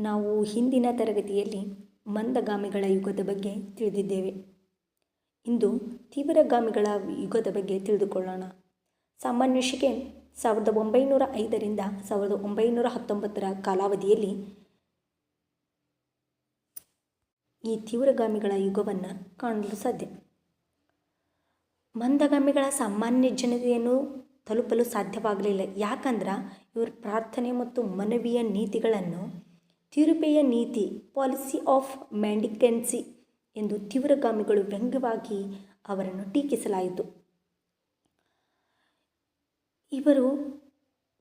ನಾವು ಹಿಂದಿನ ತರಗತಿಯಲ್ಲಿ ಮಂದಗಾಮಿಗಳ ಯುಗದ ಬಗ್ಗೆ ತಿಳಿದಿದ್ದೇವೆ. ಇಂದು ತೀವ್ರಗಾಮಿಗಳ ಯುಗದ ಬಗ್ಗೆ ತಿಳಿದುಕೊಳ್ಳೋಣ. ಸಾಮಾನ್ಯಶಿಕೆ ಸಾವಿರದ ಒಂಬೈನೂರ ಐದರಿಂದ ಸಾವಿರದ ಒಂಬೈನೂರ ಹತ್ತೊಂಬತ್ತರ ಕಾಲಾವಧಿಯಲ್ಲಿ ಈ ತೀವ್ರಗಾಮಿಗಳ ಯುಗವನ್ನು ಕಾಣಲು ಸಾಧ್ಯ. ಮಂದಗಾಮಿಗಳ ಸಾಮಾನ್ಯ ಜನತೆಯನ್ನು ತಲುಪಲು ಸಾಧ್ಯವಾಗಲಿಲ್ಲ. ಯಾಕಂದ್ರೆ ಇವರ ಪ್ರಾರ್ಥನೆ ಮತ್ತು ಮನವಿಯ ನೀತಿಗಳನ್ನು ತಿರುಪೆಯ ನೀತಿ, ಪಾಲಿಸಿ ಆಫ್ ಮ್ಯಾಂಡಿಕೆನ್ಸಿ ಎಂದು ತೀವ್ರಗಾಮಿಗಳು ವ್ಯಂಗ್ಯವಾಗಿ ಅವರನ್ನು ಟೀಕಿಸಲಾಯಿತು. ಇವರು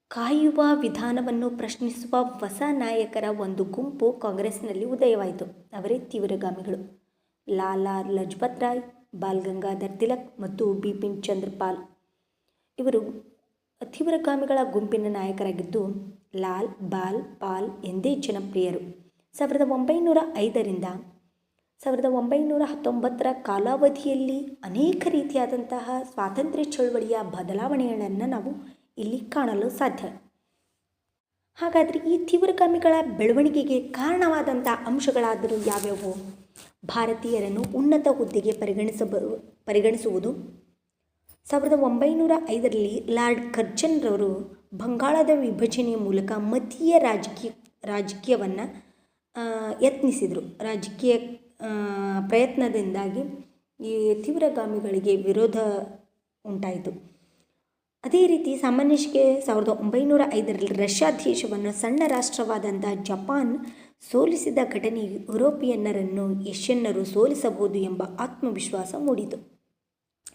ಕಾಯುವ ವಿಧಾನವನ್ನು ಪ್ರಶ್ನಿಸುವ ಹೊಸ ನಾಯಕರ ಒಂದು ಗುಂಪು ಕಾಂಗ್ರೆಸ್ನಲ್ಲಿ ಉದಯವಾಯಿತು. ಅವರೇ ತೀವ್ರಗಾಮಿಗಳು. ಲಾಲಾ ಲಜಪತ್ ರಾಯ್, ಬಾಲ್ ಗಂಗಾಧರ್ ತಿಲಕ್ ಮತ್ತು ಬಿಪಿನ್ ಚಂದ್ರಪಾಲ್. ಇವರು ತೀವ್ರಗಾಮಿಗಳ ಗುಂಪಿನ ನಾಯಕರಾಗಿದ್ದು ಲಾಲ್, ಬಾಲ್, ಪಾಲ್ ಎಂದೇ ಜನಪ್ರಿಯರು. ಸಾವಿರದ ಒಂಬೈನೂರ ಐದರಿಂದ ಸಾವಿರದ ಒಂಬೈನೂರ ಹತ್ತೊಂಬತ್ತರ ಕಾಲಾವಧಿಯಲ್ಲಿ ಅನೇಕ ರೀತಿಯಾದಂತಹ ಸ್ವಾತಂತ್ರ್ಯ ಚಳವಳಿಯ ಬದಲಾವಣೆಗಳನ್ನು ನಾವು ಇಲ್ಲಿ ಕಾಣಲು ಸಾಧ್ಯ. ಹಾಗಾದರೆ ಈ ತೀವ್ರಗಾಮಿಗಳ ಬೆಳವಣಿಗೆಗೆ ಕಾರಣವಾದಂಥ ಅಂಶಗಳಾದರೂ ಯಾವ್ಯಾವು? ಭಾರತೀಯರನ್ನು ಉನ್ನತ ಹುದ್ದೆಗೆ ಪರಿಗಣಿಸಬ, ಪರಿಗಣಿಸುವುದು. ಸಾವಿರದ ಒಂಬೈನೂರ ಐದರಲ್ಲಿ ಲಾರ್ಡ್ ಕರ್ಜನ್ರವರು ಬಂಗಾಳದ ವಿಭಜನೆಯ ಮೂಲಕ ಮತೀಯ ರಾಜಕೀಯ, ರಾಜಕೀಯವನ್ನು ಯತ್ನಿಸಿದರು. ರಾಜಕೀಯ ಪ್ರಯತ್ನದಿಂದಾಗಿ ಈ ತೀವ್ರಗಾಮಿಗಳಿಗೆ ವಿರೋಧ ಉಂಟಾಯಿತು. ಅದೇ ರೀತಿ ಸಾಮಾನ್ಯಕ್ಕೆ ಸಾವಿರದ ಒಂಬೈನೂರ ಐದರಲ್ಲಿ ರಷ್ಯಾ ದೇಶವನ್ನು ಸಣ್ಣ ರಾಷ್ಟ್ರವಾದಂಥ ಜಪಾನ್ ಸೋಲಿಸಿದ ಘಟನೆ ಯುರೋಪಿಯನ್ನರನ್ನು ಏಷ್ಯನ್ನರು ಸೋಲಿಸಬಹುದು ಎಂಬ ಆತ್ಮವಿಶ್ವಾಸ ಮೂಡಿತು.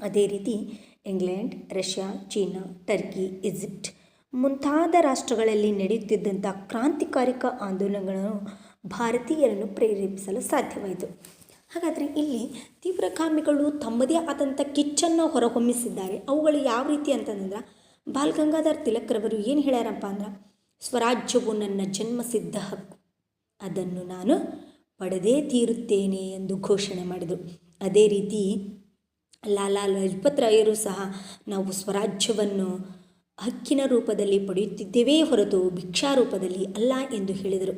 ಅದೇ ರೀತಿ England, Russia, China, Turkey, Egypt ಮುಂತಾದ ರಾಷ್ಟ್ರಗಳಲ್ಲಿ ನಡೆಯುತ್ತಿದ್ದಂಥ ಕ್ರಾಂತಿಕಾರಿಕ ಆಂದೋಲನಗಳನ್ನು ಭಾರತೀಯರನ್ನು ಪ್ರೇರೇಪಿಸಲು ಸಾಧ್ಯವಾಯಿತು. ಹಾಗಾದರೆ ಇಲ್ಲಿ ತೀವ್ರಕಾಮಿಗಳು ತಮ್ಮದೇ ಆದಂಥ ಕಿಚ್ಚನ್ನು ಹೊರಹೊಮ್ಮಿಸಿದ್ದಾರೆ. ಅವುಗಳು ಯಾವ ರೀತಿ ಅಂತಂದ್ರೆ, ಬಾಲ್ ಗಂಗಾಧರ್ ತಿಲಕ್ರವರು ಏನು ಹೇಳ್ಯಾರಪ್ಪ ಅಂದ್ರೆ, ಸ್ವರಾಜ್ಯವು ನನ್ನ ಜನ್ಮಸಿದ್ಧ ಹಕ್ಕು. ಅದನ್ನು ನಾನು ಪಡೆದೇ ತೀರುತ್ತೇನೆ ಎಂದು ಘೋಷಣೆ ಮಾಡಿದರು. ಅದೇ ರೀತಿ ಲಾಲಾ ಲಜಪತ್ ರಾಯರು ಸಹ ನಾವು ಸ್ವರಾಜ್ಯವನ್ನು ಹಕ್ಕಿನ ರೂಪದಲ್ಲಿ ಪಡೆಯುತ್ತಿದ್ದೇವೇ ಹೊರತು ಭಿಕ್ಷಾ ರೂಪದಲ್ಲಿ ಅಲ್ಲ ಎಂದು ಹೇಳಿದರು.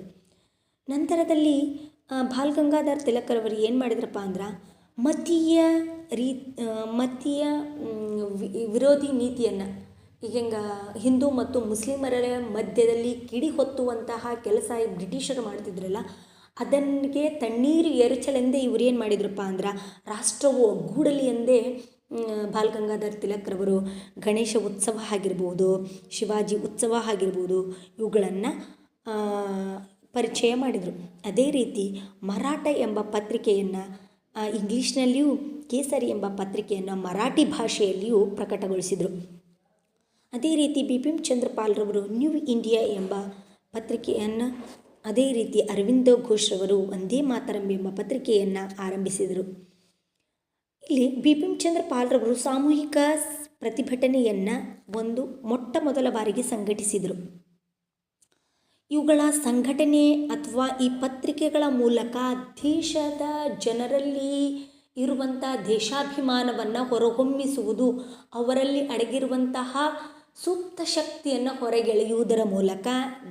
ನಂತರದಲ್ಲಿ ಬಾಲ್ ಗಂಗಾಧರ್ ತಿಲಕರವರು ಏನು ಮಾಡಿದ್ರಪ್ಪ ಅಂದ್ರೆ, ಮತೀಯ ರೀ ಮತೀಯ ವಿರೋಧಿ ನೀತಿಯನ್ನು, ಈಗ ಹೆಂಗೆ, ಹಿಂದೂ ಮತ್ತು ಮುಸ್ಲಿಮರ ಮಧ್ಯದಲ್ಲಿ ಕಿಡಿ ಹೊತ್ತುವಂತಹ ಕೆಲಸ ಬ್ರಿಟಿಷರು ಮಾಡ್ತಿದ್ರಲ್ಲ ಅದನ್ನಿಗೆ ತಣ್ಣೀರು ಎರಚಲೆಂದೇ ಏನು ಮಾಡಿದ್ರಪ್ಪ ಅಂದ್ರೆ, ರಾಷ್ಟ್ರವು ಒಗ್ಗೂಡಲಿ ಎಂದೇ ಬಾಲ್ ಗಂಗಾಧರ್ ತಿಲಕ್ರವರು ಗಣೇಶ ಉತ್ಸವ ಆಗಿರ್ಬೋದು, ಶಿವಾಜಿ ಉತ್ಸವ ಆಗಿರ್ಬೋದು, ಇವುಗಳನ್ನು ಪರಿಚಯ ಮಾಡಿದರು. ಅದೇ ರೀತಿ ಮರಾಠ ಎಂಬ ಪತ್ರಿಕೆಯನ್ನು ಇಂಗ್ಲೀಷ್ನಲ್ಲಿಯೂ ಕೇಸರಿ ಎಂಬ ಪತ್ರಿಕೆಯನ್ನು ಮರಾಠಿ ಭಾಷೆಯಲ್ಲಿಯೂ ಪ್ರಕಟಗೊಳಿಸಿದರು. ಅದೇ ರೀತಿ ಬಿಪಿನ್ ಚಂದ್ರಪಾಲ್ರವರು ನ್ಯೂ ಇಂಡಿಯಾ ಎಂಬ ಪತ್ರಿಕೆಯನ್ನು, ಅದೇ ರೀತಿ ಅರವಿಂದ ಘೋಷ್ರವರು ಒಂದೇ ಮಾತರಂ ಎಂಬ ಪತ್ರಿಕೆಯನ್ನು ಆರಂಭಿಸಿದರು. ಇಲ್ಲಿ ಬಿಪಿನ್ ಚಂದ್ರ ಪಾಲ್ರವರು ಸಾಮೂಹಿಕ ಪ್ರತಿಭಟನೆಯನ್ನು ಒಂದು ಮೊಟ್ಟ ಮೊದಲ ಬಾರಿಗೆ ಸಂಘಟಿಸಿದರು. ಇವುಗಳ ಸಂಘಟನೆ ಅಥವಾ ಈ ಪತ್ರಿಕೆಗಳ ಮೂಲಕ ದೇಶದ ಜನರಲ್ಲಿ ಇರುವಂಥ ದೇಶಾಭಿಮಾನವನ್ನು ಹೊರಹೊಮ್ಮಿಸುವುದು, ಅವರಲ್ಲಿ ಅಡಗಿರುವಂತಹ ಸೂಕ್ತ ಶಕ್ತಿಯನ್ನು ಹೊರಗೆಳೆಯುವುದರ ಮೂಲಕ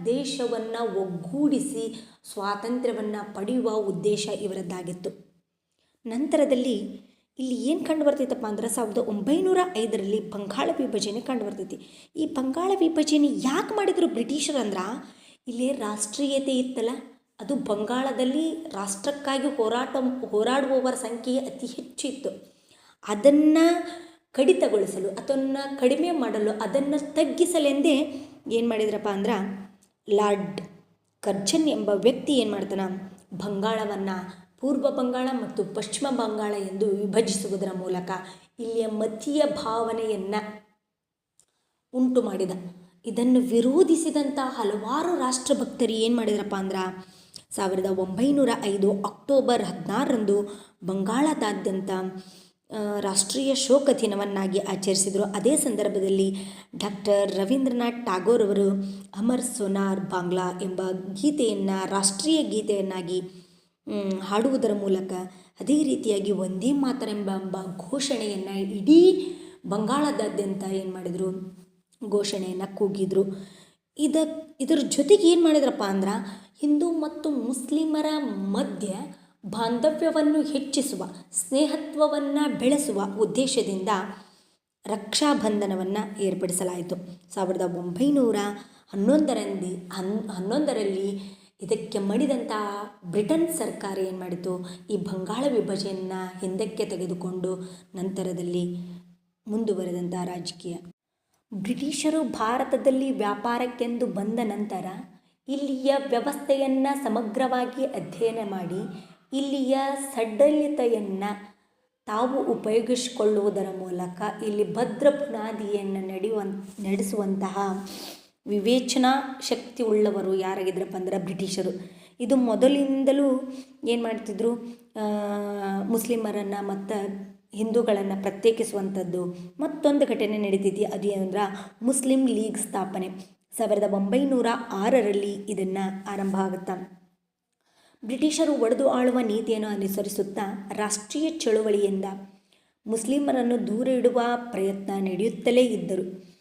ದೇಶವನ್ನು ಒಗ್ಗೂಡಿಸಿ ಸ್ವಾತಂತ್ರ್ಯವನ್ನು ಪಡೆಯುವ ಉದ್ದೇಶ ಇವರದ್ದಾಗಿತ್ತು. ನಂತರದಲ್ಲಿ ಇಲ್ಲಿ ಏನು ಕಂಡು ಬರ್ತೈತಪ್ಪ ಅಂದ್ರೆ ಸಾವಿರದ ಒಂಬೈನೂರ ಐದರಲ್ಲಿ ಬಂಗಾಳ ವಿಭಜನೆ ಕಂಡು ಬರ್ತೈತಿ. ಈ ಬಂಗಾಳ ವಿಭಜನೆ ಯಾಕೆ ಮಾಡಿದರು ಬ್ರಿಟಿಷರು ಅಂದ್ರೆ ಇಲ್ಲಿ ರಾಷ್ಟ್ರೀಯತೆ ಇತ್ತಲ್ಲ, ಅದು ಬಂಗಾಳದಲ್ಲಿ ರಾಷ್ಟ್ರಕ್ಕಾಗಿ ಹೋರಾಟ, ಹೋರಾಡುವವರ ಸಂಖ್ಯೆ ಅತಿ ಹೆಚ್ಚು ಇತ್ತು. ಅದನ್ನು ಕಡಿತಗೊಳಿಸಲು, ಅದನ್ನು ಕಡಿಮೆ ಮಾಡಲು, ಅದನ್ನು ತಗ್ಗಿಸಲೆಂದೇ ಏನು ಮಾಡಿದ್ರಪ್ಪ ಅಂದ್ರೆ ಲಾರ್ಡ್ ಕರ್ಜನ್ ಎಂಬ ವ್ಯಕ್ತಿ ಏನು ಮಾಡ್ತಾನೆ, ಬಂಗಾಳವನ್ನು ಪೂರ್ವ ಬಂಗಾಳ ಮತ್ತು ಪಶ್ಚಿಮ ಬಂಗಾಳ ಎಂದು ವಿಭಜಿಸುವುದರ ಮೂಲಕ ಇಲ್ಲಿಯ ಮತೀಯ ಭಾವನೆಯನ್ನು ಉಂಟು ಮಾಡಿದ. ಇದನ್ನು ವಿರೋಧಿಸಿದಂಥ ಹಲವಾರು ರಾಷ್ಟ್ರಭಕ್ತರು ಏನು ಮಾಡಿದ್ರಪ್ಪ ಅಂದ್ರೆ, ಸಾವಿರದ ಒಂಬೈನೂರ ಐದು ಅಕ್ಟೋಬರ್ ಹದಿನಾರರಂದು ಬಂಗಾಳದಾದ್ಯಂತ ರಾಷ್ಟ್ರೀಯ ಶೋಕ ದಿನವನ್ನಾಗಿ ಆಚರಿಸಿದರು. ಅದೇ ಸಂದರ್ಭದಲ್ಲಿ ಡಾಕ್ಟರ್ ರವೀಂದ್ರನಾಥ್ ಟಾಗೋರ್ ಅವರು ಅಮರ್ ಸೋನಾರ್ ಬಾಂಗ್ಲಾ ಎಂಬ ಗೀತೆಯನ್ನು, ರಾಷ್ಟ್ರೀಯ ಗೀತೆಯನ್ನಾಗಿ ಹಾಡುವುದರ ಮೂಲಕ ಅದೇ ರೀತಿಯಾಗಿ ಒಂದೇ ಮಾತರೆಂಬ ಘೋಷಣೆಯನ್ನು ಇಡೀ ಬಂಗಾಳದಾದ್ಯಂತ ಏನು ಮಾಡಿದರು? ಘೋಷಣೆಯನ್ನು ಕೂಗಿದರು. ಇದ, ಇದರ ಜೊತೆಗೆ ಏನು ಮಾಡಿದ್ರಪ್ಪ ಅಂದ್ರೆ, ಹಿಂದೂ ಮತ್ತು ಮುಸ್ಲಿಮರ ಮಧ್ಯ ಬಾಂಧವ್ಯವನ್ನು ಹೆಚ್ಚಿಸುವ, ಸ್ನೇಹತ್ವವನ್ನು ಬೆಳೆಸುವ ಉದ್ದೇಶದಿಂದ ರಕ್ಷಾಬಂಧನವನ್ನು ಏರ್ಪಡಿಸಲಾಯಿತು. ಸಾವಿರದ ಒಂಬೈನೂರ ಹನ್ನೊಂದರಂದು, ಹನ್, ಹನ್ನೊಂದರಲ್ಲಿ ಇದಕ್ಕೆ ಮಣಿದಂತಹ ಬ್ರಿಟನ್ ಸರ್ಕಾರ ಏನು ಮಾಡಿತು? ಈ ಬಂಗಾಳ ವಿಭಜನೆಯನ್ನು ಹಿಂದಕ್ಕೆ ತೆಗೆದುಕೊಂಡು ನಂತರದಲ್ಲಿ ಮುಂದುವರೆದಂತಹ ರಾಜಕೀಯ. ಬ್ರಿಟಿಷರು ಭಾರತದಲ್ಲಿ ವ್ಯಾಪಾರಕ್ಕೆಂದು ಬಂದ ನಂತರ ಇಲ್ಲಿಯ ವ್ಯವಸ್ಥೆಯನ್ನು ಸಮಗ್ರವಾಗಿ ಅಧ್ಯಯನ ಮಾಡಿ ಇಲ್ಲಿಯ ಸಡ್ಡಲ್ಯತೆಯನ್ನು ತಾವು ಉಪಯೋಗಿಸಿಕೊಳ್ಳುವುದರ ಮೂಲಕ ಇಲ್ಲಿ ಭದ್ರ ಬುನಾದಿಯನ್ನು ನಡೆಯುವ ನಡೆಸುವಂತಹ ವಿವೇಚನಾ ಶಕ್ತಿ ಉಳ್ಳವರು ಯಾರಾಗಿದ್ರಪ್ಪ ಅಂದ್ರೆ ಬ್ರಿಟಿಷರು. ಇದು ಮೊದಲಿಂದಲೂ ಏನು ಮಾಡ್ತಿದ್ರು? ಮುಸ್ಲಿಮರನ್ನು ಮತ್ತು ಹಿಂದೂಗಳನ್ನು ಪ್ರತ್ಯೇಕಿಸುವಂಥದ್ದು ಮತ್ತೊಂದು ಘಟನೆ ನಡೀತಿದ್ದು. ಅದು ಏನಂದ್ರೆ ಮುಸ್ಲಿಂ ಲೀಗ್ ಸ್ಥಾಪನೆ. ಸಾವಿರದ ಒಂಬೈನೂರ ಆರರಲ್ಲಿ ಇದನ್ನು ಆರಂಭ ಆಗುತ್ತಾ? ಬ್ರಿಟಿಷರು ಒಡೆದು ಆಳುವ ನೀತಿಯನ್ನು ಅನುಸರಿಸುತ್ತಾ ರಾಷ್ಟ್ರೀಯ ಚಳುವಳಿಯಿಂದ ಮುಸ್ಲಿಮರನ್ನು ದೂರ ಇಡುವ ಪ್ರಯತ್ನ ನಡೆಯುತ್ತಲೇ ಇದ್ದರು.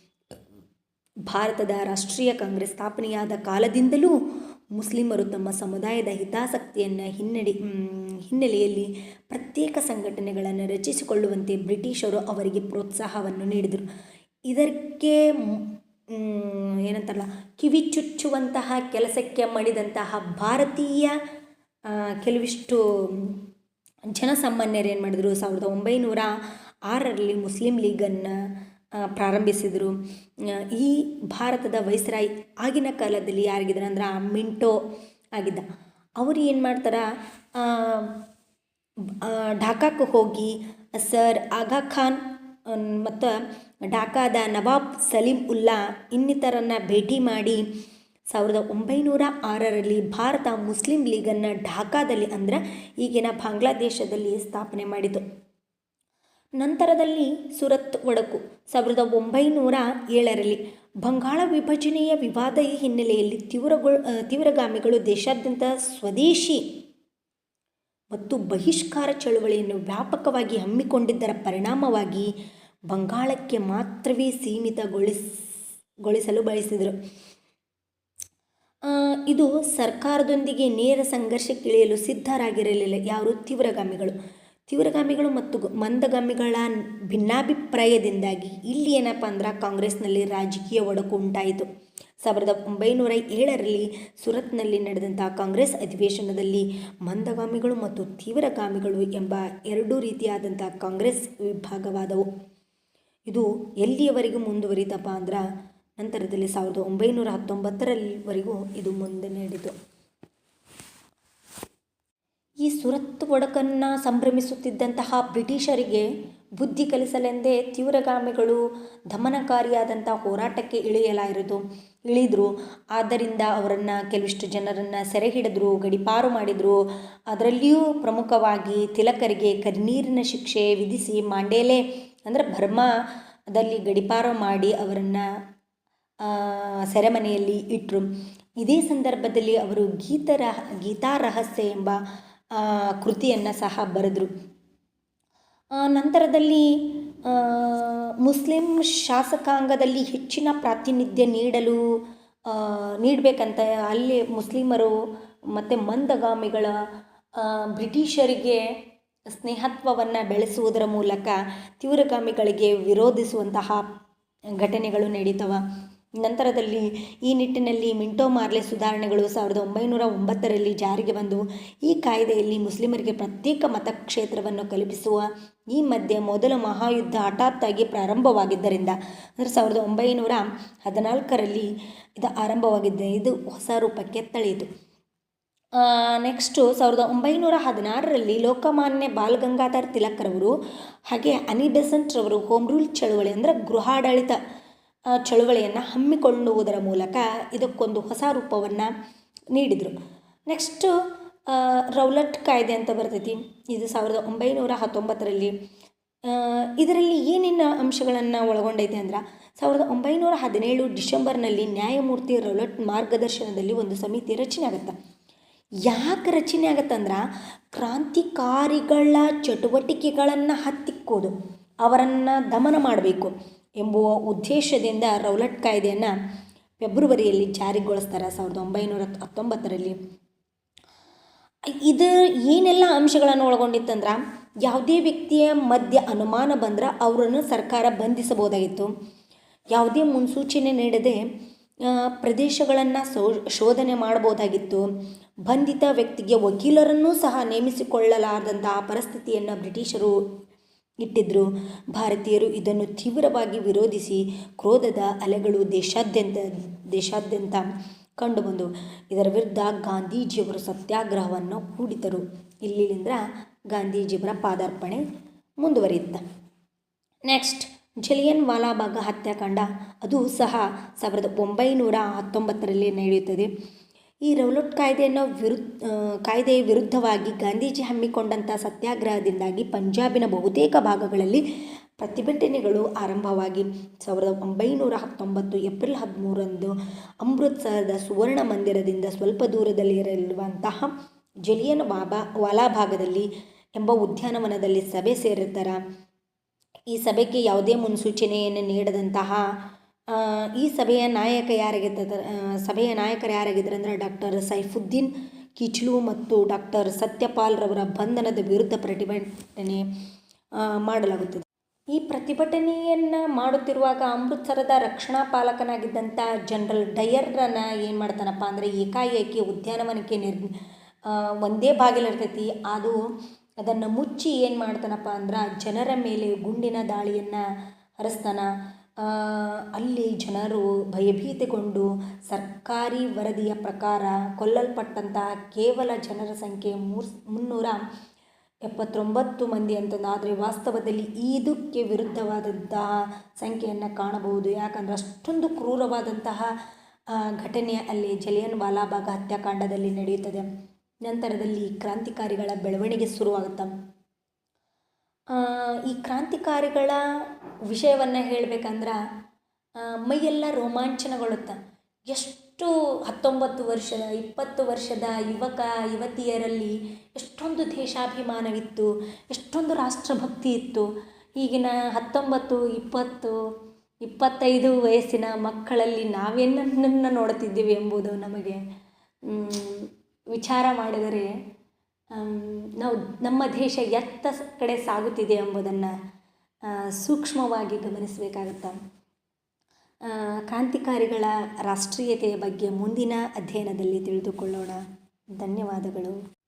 ಭಾರತದ ರಾಷ್ಟ್ರೀಯ ಕಾಂಗ್ರೆಸ್ ಸ್ಥಾಪನೆಯಾದ ಕಾಲದಿಂದಲೂ ಮುಸ್ಲಿಮರು ತಮ್ಮ ಸಮುದಾಯದ ಹಿತಾಸಕ್ತಿಯನ್ನು ಹಿನ್ನಡೆ ಹಿನ್ನೆಲೆಯಲ್ಲಿ ಪ್ರತ್ಯೇಕ ಸಂಘಟನೆಗಳನ್ನು ರಚಿಸಿಕೊಳ್ಳುವಂತೆ ಬ್ರಿಟಿಷರು ಅವರಿಗೆ ಪ್ರೋತ್ಸಾಹವನ್ನು ನೀಡಿದರು. ಇದಕ್ಕೆ ಏನಂತಾರಲ್ಲ, ಕಿವಿ ಚುಚ್ಚುವಂತಹ ಕೆಲಸಕ್ಕೆ ಮಾಡಿದಂತಹ ಭಾರತೀಯ ಕೆಲವಿಷ್ಟು ಜನಸಾಮಾನ್ಯರು ಏನು ಮಾಡಿದರು? ಸಾವಿರದ ಒಂಬೈನೂರ ಆರರಲ್ಲಿ ಮುಸ್ಲಿಂ ಲೀಗನ್ನು ಪ್ರಾರಂಭಿಸಿದರು. ಈ ಭಾರತದ ವೈಸ್ರಾಯ್ ಆಗಿನ ಕಾಲದಲ್ಲಿ ಯಾರಿಗಿದ್ರು ಅಂದ್ರೆ ಆ ಮಿಂಟೋ ಆಗಿದ್ದ. ಅವರು ಏನು ಮಾಡ್ತಾರೆ? ಢಾಕಾಕ್ಕೆ ಹೋಗಿ ಸರ್ ಆಗಾ ಖಾನ್ ಮತ್ತು ಢಾಕಾದ ನವಾಬ್ ಸಲೀಂ ಉಲ್ಲಾ ಇನ್ನಿತರನ್ನು ಭೇಟಿ ಮಾಡಿ ಸಾವಿರದ ಒಂಬೈನೂರ ಆರರಲ್ಲಿ ಭಾರತ ಮುಸ್ಲಿಂ ಲೀಗನ್ನು ಢಾಕಾದಲ್ಲಿ ಅಂದ್ರೆ ಈಗಿನ ಬಾಂಗ್ಲಾದೇಶದಲ್ಲಿ ಸ್ಥಾಪನೆ ಮಾಡಿತು ನಂತರದಲ್ಲಿ ಸುರತ್ ಒಡಕು, ಸಾವಿರದ ಒಂಬೈನೂರ ಏಳರಲ್ಲಿ. ಬಂಗಾಳ ವಿಭಜನೆಯ ವಿವಾದ ಹಿನ್ನೆಲೆಯಲ್ಲಿ ತೀವ್ರಗೊಳ್ ತೀವ್ರಗಾಮಿಗಳು ದೇಶಾದ್ಯಂತ ಸ್ವದೇಶಿ ಮತ್ತು ಬಹಿಷ್ಕಾರ ಚಳುವಳಿಯನ್ನು ವ್ಯಾಪಕವಾಗಿ ಹಮ್ಮಿಕೊಂಡಿದ್ದರ ಪರಿಣಾಮವಾಗಿ ಬಂಗಾಳಕ್ಕೆ ಮಾತ್ರವೇ ಸೀಮಿತಗೊಳಿಸಲು ಗೊಳಿಸಲು ಬಯಸಿದರು. ಇದು ಸರ್ಕಾರದೊಂದಿಗೆ ನೇರ ಸಂಘರ್ಷಕ್ಕಿಳಿಯಲು ಸಿದ್ಧರಾಗಿರಲಿಲ್ಲ. ಯಾರು? ತೀವ್ರಗಾಮಿಗಳು. ತೀವ್ರಗಾಮಿಗಳು ಮತ್ತು ಮಂದಗಾಮಿಗಳ ಭಿನ್ನಾಭಿಪ್ರಾಯದಿಂದಾಗಿ ಇಲ್ಲಿ ಏನಪ್ಪ ಅಂದ್ರೆ ಕಾಂಗ್ರೆಸ್ನಲ್ಲಿ ರಾಜಕೀಯ ಒಡಕು ಉಂಟಾಯಿತು. ಸಾವಿರದ ಒಂಬೈನೂರ ಏಳರಲ್ಲಿ ಸುರತ್ನಲ್ಲಿ ನಡೆದಂಥ ಕಾಂಗ್ರೆಸ್ ಅಧಿವೇಶನದಲ್ಲಿ ಮಂದಗಾಮಿಗಳು ಮತ್ತು ತೀವ್ರಗಾಮಿಗಳು ಎಂಬ ಎರಡೂ ರೀತಿಯಾದಂಥ ಕಾಂಗ್ರೆಸ್ ವಿಭಾಗವಾದವು. ಇದು ಎಲ್ಲಿಯವರೆಗೂ ಮುಂದುವರಿತಪ್ಪ ಅಂದ್ರೆ ನಂತರದಲ್ಲಿ ಸಾವಿರದ ಒಂಬೈನೂರ ಹತ್ತೊಂಬತ್ತರಲ್ಲಿವರೆಗೂ ಇದು ಮುಂದೆ ನಡೆಯಿತು ಸುರತ್ ಒಡಕನ್ನು ಸಂಭ್ರಮಿಸುತ್ತಿದ್ದಂತಹ ಬ್ರಿಟಿಷರಿಗೆ ಬುದ್ಧಿ ಕಲಿಸಲೆಂದೇ ತೀವ್ರಗಾಮಿಗಳು ದಮನಕಾರಿಯಾದಂಥ ಹೋರಾಟಕ್ಕೆ ಇಳಿಯಲಾಯಿತು ಇಳಿದರು. ಆದ್ದರಿಂದ ಅವರನ್ನು ಕೆಲವಿಷ್ಟು ಜನರನ್ನು ಸೆರೆ ಹಿಡಿದ್ರು ಗಡಿಪಾರು ಮಾಡಿದರು. ಅದರಲ್ಲಿಯೂ ಪ್ರಮುಖವಾಗಿ ತಿಲಕರಿಗೆ ಕರಿನೀರಿನ ಶಿಕ್ಷೆ ವಿಧಿಸಿ ಮಾಂಡೇಲೆ, ಅಂದರೆ ಬರ್ಮಾದಲ್ಲಿ ಗಡಿಪಾರು ಮಾಡಿ ಅವರನ್ನು ಸೆರೆಮನೆಯಲ್ಲಿ ಇಟ್ಟರು ಇದೇ ಸಂದರ್ಭದಲ್ಲಿ ಅವರು ಗೀತರ ಗೀತಾ ರಹಸ್ಯ ಎಂಬ ಕೃತಿಯನ್ನು ಸಹ ಬರೆದರು. ನಂತರದಲ್ಲಿ ಮುಸ್ಲಿಂ ಶಾಸಕಾಂಗದಲ್ಲಿ ಹೆಚ್ಚಿನ ಪ್ರಾತಿನಿಧ್ಯ ನೀಡಲು ನೀಡಬೇಕಂತ ಅಲ್ಲಿ ಮುಸ್ಲಿಮರು ಮತ್ತು ಮಂದಗಾಮಿಗಳ ಬ್ರಿಟಿಷರಿಗೆ ಸ್ನೇಹತ್ವವನ್ನು ಬೆಳೆಸುವುದರ ಮೂಲಕ ತೀವ್ರಗಾಮಿಗಳಿಗೆ ವಿರೋಧಿಸುವಂತಹ ಘಟನೆಗಳು ನಡೀತವೆ. ನಂತರದಲ್ಲಿ ಈ ನಿಟ್ಟಿನಲ್ಲಿ ಮಿಂಟೋ ಮಾರ್ಲೆ ಸುಧಾರಣೆಗಳು ಸಾವಿರದ ಒಂಬೈನೂರ ಒಂಬತ್ತರಲ್ಲಿ ಜಾರಿಗೆ ಬಂದು ಈ ಕಾಯ್ದೆಯಲ್ಲಿ ಮುಸ್ಲಿಮರಿಗೆ ಪ್ರತ್ಯೇಕ ಮತಕ್ಷೇತ್ರವನ್ನು ಕಲ್ಪಿಸುವ ಈ ಮಧ್ಯೆ ಮೊದಲ ಮಹಾಯುದ್ಧ ಹಠಾತ್ತಾಗಿ ಪ್ರಾರಂಭವಾಗಿದ್ದರಿಂದ ಅಂದರೆ ಸಾವಿರದ ಒಂಬೈನೂರ ಹದಿನಾಲ್ಕರಲ್ಲಿ ಇದು ಆರಂಭವಾಗಿದ್ದ ಇದು ಹೊಸ ರೂಪಕ್ಕೆ ತಳೆಯಿತು. ನೆಕ್ಸ್ಟು ಸಾವಿರದ ಒಂಬೈನೂರ ಹದಿನಾರರಲ್ಲಿ ಲೋಕಮಾನ್ಯ ಬಾಲ್ ಗಂಗಾಧರ್ ತಿಲಕ್ರವರು ಹಾಗೆ ಅನಿ ಬೆಸೆಂಟ್ರವರು ಹೋಮ್ ರೂಲ್ ಚಳುವಳಿ ಅಂದರೆ ಗೃಹಾಡಳಿತ ಚಳುವಳಿಯನ್ನು ಹಮ್ಮಿಕೊಳ್ಳುವುದರ ಮೂಲಕ ಇದಕ್ಕೊಂದು ಹೊಸ ರೂಪವನ್ನು ನೀಡಿದರು. ನೆಕ್ಸ್ಟು ರೌಲಟ್ ಕಾಯ್ದೆ ಅಂತ ಬರ್ತೈತಿ. ಇದು ಸಾವಿರದ ಒಂಬೈನೂರ ಹತ್ತೊಂಬತ್ತರಲ್ಲಿ. ಇದರಲ್ಲಿ ಏನೇನು ಅಂಶಗಳನ್ನು ಒಳಗೊಂಡೈತೆ ಅಂದ್ರೆ, ಸಾವಿರದ ಒಂಬೈನೂರ ಹದಿನೇಳು ಡಿಸೆಂಬರ್ನಲ್ಲಿ ನ್ಯಾಯಮೂರ್ತಿ ರೌಲಟ್ ಮಾರ್ಗದರ್ಶನದಲ್ಲಿ ಒಂದು ಸಮಿತಿ ರಚನೆ ಆಗುತ್ತೆ. ಯಾಕೆ ರಚನೆ ಆಗತ್ತಂದ್ರೆ ಕ್ರಾಂತಿಕಾರಿಗಳ ಚಟುವಟಿಕೆಗಳನ್ನು ಹತ್ತಿಕ್ಕೋದು. ಅವರನ್ನು ದಮನ ಮಾಡಬೇಕು. ಎಂಬುವ ಉದ್ದೇಶದಿಂದ ರೌಲಟ್ ಕಾಯ್ದೆಯನ್ನು ಫೆಬ್ರವರಿಯಲ್ಲಿ ಜಾರಿಗೊಳಿಸ್ತಾರೆ ಸಾವಿರದ ಒಂಬೈನೂರ ಹತ್ತೊಂಬತ್ತರಲ್ಲಿ. ಇದು ಏನೆಲ್ಲ ಅಂಶಗಳನ್ನು ಒಳಗೊಂಡಿತ್ತಂದ್ರೆ, ಯಾವುದೇ ವ್ಯಕ್ತಿಯ ಮಧ್ಯ ಅನುಮಾನ ಬಂದ್ರೆ ಅವರನ್ನು ಸರ್ಕಾರ ಬಂಧಿಸಬಹುದಾಗಿತ್ತು. ಯಾವುದೇ ಮುನ್ಸೂಚನೆ ನೀಡದೆ ಪ್ರದೇಶಗಳನ್ನು ಸೋ, ಶೋಧನೆ ಮಾಡಬಹುದಾಗಿತ್ತು. ಬಂಧಿತ ವ್ಯಕ್ತಿಗೆ ವಕೀಲರನ್ನೂ ಸಹ ನೇಮಿಸಿಕೊಳ್ಳಲಾರದಂತಹ ಪರಿಸ್ಥಿತಿಯನ್ನು ಬ್ರಿಟಿಷರು ಇಟ್ಟಿದ್ದರು ಭಾರತೀಯರು ಇದನ್ನು ತೀವ್ರವಾಗಿ ವಿರೋಧಿಸಿ ಕ್ರೋಧದ ಅಲೆಗಳು ದೇಶಾದ್ಯಂತ ದೇಶಾದ್ಯಂತ ಕಂಡುಬಂದವು ಇದರ ವಿರುದ್ಧ ಗಾಂಧೀಜಿಯವರು ಸತ್ಯಾಗ್ರಹವನ್ನು ಹೂಡಿದರು ಇಲ್ಲಿಂದ ಗಾಂಧೀಜಿಯವರ ಪಾದಾರ್ಪಣೆ ಮುಂದುವರಿಯುತ್ತೆ. ನೆಕ್ಸ್ಟ್, ಜಲಿಯನ್ ವಾಲಾಬಾಗ ಹತ್ಯಾಕಾಂಡ. ಅದು ಸಹ ಸಾವಿರದ ಒಂಬೈನೂರ ಹತ್ತೊಂಬತ್ತರಲ್ಲಿ ನಡೆಯುತ್ತದೆ. ಈ ರೌಲಟ್ ಕಾಯ್ದೆಯನ್ನು ವಿರುದ್ಧ ಕಾಯ್ದೆಯ ವಿರುದ್ಧವಾಗಿ ಗಾಂಧೀಜಿ ಹಮ್ಮಿಕೊಂಡಂಥ ಸತ್ಯಾಗ್ರಹದಿಂದಾಗಿ ಪಂಜಾಬಿನ ಬಹುತೇಕ ಭಾಗಗಳಲ್ಲಿ ಪ್ರತಿಭಟನೆಗಳು ಆರಂಭವಾಗಿ ಸಾವಿರದ ಒಂಬೈನೂರ ಹತ್ತೊಂಬತ್ತು ಏಪ್ರಿಲ್ ಹದಿಮೂರಂದು ಅಮೃತ್ಸರದ ಸುವರ್ಣ ಮಂದಿರದಿಂದ ಸ್ವಲ್ಪ ದೂರದಲ್ಲಿರಲಿರುವಂತಹ ಜಲಿಯನ್ ವಾಬಾ ವಾಲಾಭಾಗದಲ್ಲಿ ಎಂಬ ಉದ್ಯಾನವನದಲ್ಲಿ ಸಭೆ ಸೇರಿರ್ತಾರೆ. ಈ ಸಭೆಗೆ ಯಾವುದೇ ಮುನ್ಸೂಚನೆಯನ್ನು ನೀಡದಂತಹ ಈ ಸಭೆಯ ನಾಯಕ ಯಾರಾಗಿದ್ದ ಸಭೆಯ ನಾಯಕರು ಯಾರಾಗಿದ್ದರು ಅಂದರೆ ಡಾಕ್ಟರ್ ಸೈಫುದ್ದೀನ್ ಕಿಚ್ಲು ಮತ್ತು ಡಾಕ್ಟರ್ ಸತ್ಯಪಾಲ್ ರವರ ಬಂಧನದ ವಿರುದ್ಧ ಪ್ರತಿಭಟನೆ ಮಾಡಲಾಗುತ್ತದೆ. ಈ ಪ್ರತಿಭಟನೆಯನ್ನು ಮಾಡುತ್ತಿರುವಾಗ ಅಮೃತ್ಸರದ ರಕ್ಷಣಾ ಪಾಲಕನಾಗಿದ್ದಂಥ ಜನರಲ್ ಡಯರ್ರನ್ನ ಏನು ಮಾಡ್ತಾನಪ್ಪ ಅಂದರೆ ಏಕಾಏಕಿ ಉದ್ಯಾನವನಕ್ಕೆ ನಿರ್ ಒಂದೇ ಬಾಗಿಲಿರ್ತೈತಿ ಅದು ಅದನ್ನು ಮುಚ್ಚಿ ಏನು ಮಾಡ್ತಾನಪ್ಪ ಅಂದ್ರೆ ಜನರ ಮೇಲೆ ಗುಂಡಿನ ದಾಳಿಯನ್ನು ಹರಿಸ್ತಾನ. ಅಲ್ಲಿ ಜನರು ಭಯಭೀತಿಗೊಂಡು ಸರ್ಕಾರಿ ವರದಿಯ ಪ್ರಕಾರ ಕೊಲ್ಲಲ್ಪಟ್ಟಂತಹ ಕೇವಲ ಜನರ ಸಂಖ್ಯೆ ಮೂರು ಮುನ್ನೂರ ಎಪ್ಪತ್ತೊಂಬತ್ತು ಮಂದಿ ಅಂತಂದು ಆದರೆ ವಾಸ್ತವದಲ್ಲಿ ಇದಕ್ಕೆ ವಿರುದ್ಧವಾದಂತಹ ಸಂಖ್ಯೆಯನ್ನು ಕಾಣಬಹುದು. ಯಾಕಂದರೆ ಅಷ್ಟೊಂದು ಕ್ರೂರವಾದಂತಹ ಘಟನೆ ಅಲ್ಲಿ ಜಲಿಯನ್ ವಾಲಾಬಾಗ್ ಹತ್ಯಾಕಾಂಡದಲ್ಲಿ ನಡೆಯುತ್ತದೆ. ನಂತರದಲ್ಲಿ ಕ್ರಾಂತಿಕಾರಿಗಳ ಬೆಳವಣಿಗೆ ಶುರುವಾಗುತ್ತೆ ಈ ಕ್ರಾಂತಿಕಾರಿಗಳ ವಿಷಯವನ್ನು ಹೇಳ್ಬೇಕಂದ್ರೆ ಮೈಯೆಲ್ಲ ರೋಮಾಂಚನಗೊಳ್ಳುತ್ತೆ. ಎಷ್ಟು ಹತ್ತೊಂಬತ್ತು ವರ್ಷದ, ಇಪ್ಪತ್ತು ವರ್ಷದ ಯುವಕ, ಯುವತಿಯರಲ್ಲಿ ಎಷ್ಟೊಂದು ದೇಶಾಭಿಮಾನವಿತ್ತು, ಎಷ್ಟೊಂದು ರಾಷ್ಟ್ರಭಕ್ತಿ ಇತ್ತು. ಈಗಿನ ಹತ್ತೊಂಬತ್ತು, ಇಪ್ಪತ್ತು, ಇಪ್ಪತ್ತೈದು ವಯಸ್ಸಿನ ಮಕ್ಕಳಲ್ಲಿ ನಾವೇನನ್ನು ನೋಡುತ್ತಿದ್ದೇವೆ ಎಂಬುದು ನಮಗೆ ವಿಚಾರ ಮಾಡಿದರೆ ನಾವು ನಮ್ಮ ದೇಶ ಎತ್ತ ಕಡೆ ಸಾಗುತ್ತಿದೆ ಎಂಬುದನ್ನು ಸೂಕ್ಷ್ಮವಾಗಿ ಗಮನಿಸಬೇಕಾಗುತ್ತೆ. ಕ್ರಾಂತಿಕಾರಿಗಳ ರಾಷ್ಟ್ರೀಯತೆಯ ಬಗ್ಗೆ ಮುಂದಿನ ಅಧ್ಯಯನದಲ್ಲಿ ತಿಳಿದುಕೊಳ್ಳೋಣ. ಧನ್ಯವಾದಗಳು.